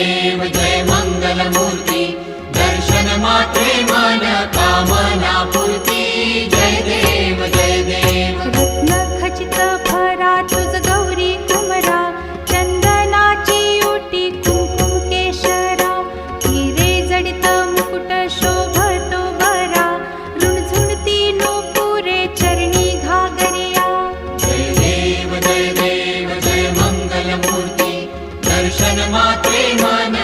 देव जय मङ्गलमूर्ति दर्शन मात्रे माना कामना पूर्ति जय देव जय देव। खचित भरा तुझ गौरी तुमरा चन्दनाची उटी कुंकुम केशरा हिरे जडित मुकुट शोभतो भरा ऋणझुणती नूपुरे चरणी घागरिया। जय देव जय देव जय मंगल मूर्ती दर्शन मात्रे मन।